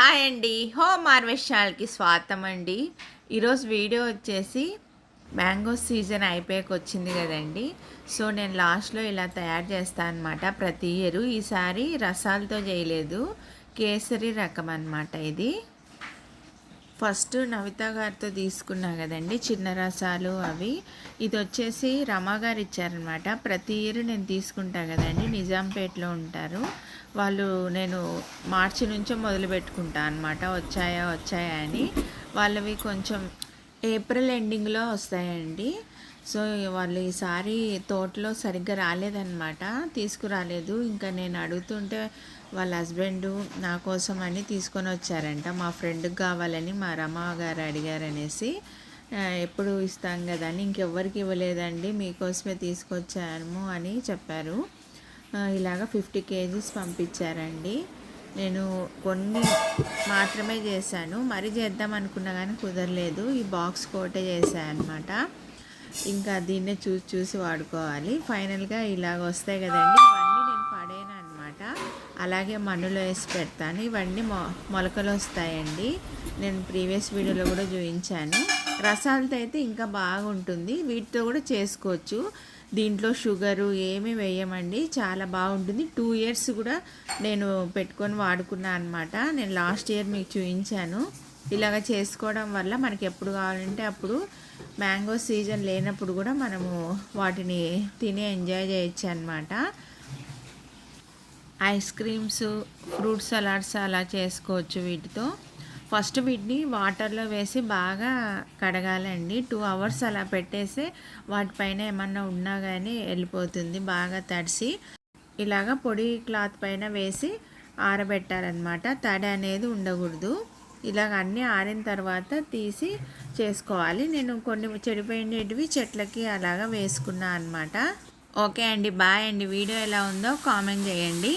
Hi అండి. Home హార్వెస్టాల్కి స్వాగతం అండి ఈరోజు వీడియో వచ్చేసి మ్యాంగో సీజన్ అయిపోయాక వచ్చింది కదండి. సో నేను లాస్ట్లో ఇలా తయారు చేస్తాను అనమాట ప్రతి ఇయర్. ఈసారి రసాలతో చేయలేదు. కేసరి రకం అనమాట ఇది. ఫస్ట్ నవిత గారితో తీసుకున్నా కదండి చిన్న రసాలు అవి. ఇది వచ్చేసి రమా గారు ఇచ్చారనమాట ప్రతి ఇయర్ నేను తీసుకుంటా కదండి నిజాంపేటలో ఉంటారు. వాళ్ళు నేను మార్చి నుంచో మొదలు పెట్టుకుంటా అనమాట వచ్చాయా వచ్చాయా అని. వాళ్ళవి కొంచెం ఏప్రిల్ ఎండింగ్లో వస్తాయండి. సో వాళ్ళు ఈసారి తోటలో సరిగ్గా రాలేదన్నమాట తీసుకురాలేదు. ఇంకా నేను అడుగుతుంటే వాళ్ళ హస్బెండ్ నా కోసం అని తీసుకొని వచ్చారంట. మా ఫ్రెండ్కి కావాలని మా రమ గారు అడిగారనేసి ఎప్పుడు ఇస్తాం కదా అని ఇంకెవ్వరికి ఇవ్వలేదండి మీకోసమే తీసుకొచ్చాము అని చెప్పారు. ఇలాగ ఫిఫ్టీ కేజీస్ పంపించారండి. నేను కొన్ని మాత్రమే చేశాను. మరీ చేద్దాం అనుకున్నా కానీ కుదరలేదు. ఈ బాక్స్ కోటే చేశాను అనమాట ఇంకా దీన్నే చూసి చూసి వాడుకోవాలి. ఫైనల్గా ఇలాగ వస్తాయి కదండి. ఇవన్నీ నేను పడేను అనమాట అలాగే మన్నులో వేసి పెడతాను. ఇవన్నీ మొ మొలకలు వస్తాయండి. నేను ప్రీవియస్ వీడియోలో కూడా చూపించాను. రసాలతో అయితే ఇంకా బాగుంటుంది. వీటితో కూడా చేసుకోవచ్చు. దీంట్లో షుగరు ఏమీ వేయమండి. చాలా బాగుంటుంది. టూ ఇయర్స్ కూడా నేను పెట్టుకొని వాడుకున్నాను అనమాట నేను లాస్ట్ ఇయర్ మీకు చూపించాను. ఇలాగ చేసుకోవడం వల్ల మనకి ఎప్పుడు కావాలంటే అప్పుడు మ్యాంగో సీజన్ లేనప్పుడు కూడా మనము వాటిని తిని ఎంజాయ్ చేయొచ్చు అనమాట ఐస్ క్రీమ్స్ ఫ్రూట్ సలాడ్స్ అలా చేసుకోవచ్చు వీటితో. ఫస్ట్ వీటిని వాటర్లో వేసి బాగా కడగాలండి. టూ అవర్స్ అలా పెట్టేసి వాటిపైన ఏమన్నా ఉన్నా కానీ వెళ్ళిపోతుంది బాగా తడిసి. ఇలాగ పొడి క్లాత్ పైన వేసి ఆరబెట్టాలన్నమాట. తడి అనేది ఉండకూడదు. ఇలాగ అన్నీ ఆరిన తర్వాత తీసి చేసుకోవాలి. నేను కొన్ని చెడిపోయినవి చెట్లకి అలాగా వేసుకున్నా అనమాట ఓకే అండి బాయ్ అండి. వీడియో ఎలా ఉందో కామెంట్ చేయండి.